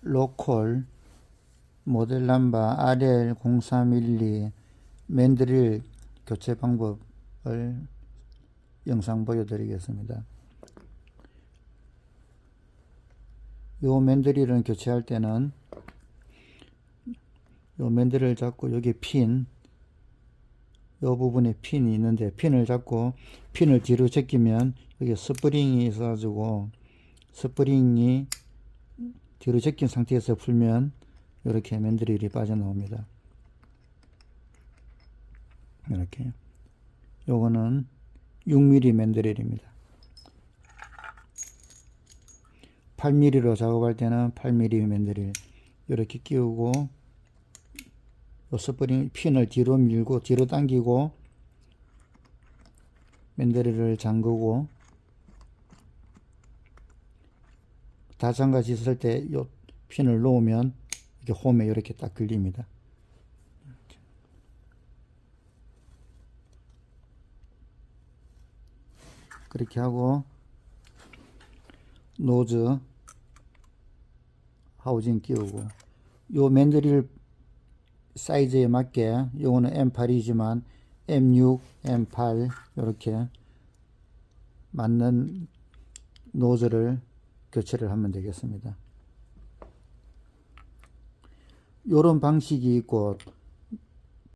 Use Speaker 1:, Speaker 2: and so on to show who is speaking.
Speaker 1: 로컬 모델 넘버 RL0312 맨드릴 교체 방법을 영상 보여드리겠습니다. 요 맨드릴은 교체할 때는 요 맨드를 잡고 여기 핀, 요 부분에 핀이 있는데 핀을 잡고 핀을 뒤로 제끼면 여기 스프링이 있어가지고 스프링이 뒤로 제낀 상태에서 풀면 이렇게 맨드릴이 빠져나옵니다. 이렇게 요거는 6mm 맨드릴입니다. 8mm로 작업할 때는 8mm 맨드릴 이렇게 끼우고 요 스프링 핀을 뒤로 밀고 뒤로 당기고 맨드릴을 잠그고 다 잠가지 있을 때 요 핀을 놓으면 이렇게 홈에 이렇게 딱 걸립니다. 그렇게 하고 노즈 하우징 끼우고 요 맨드릴 사이즈에 맞게 요거는 M8이지만 M6, M8 이렇게 맞는 노즐을 교체를 하면 되겠습니다. 요런 방식이 있고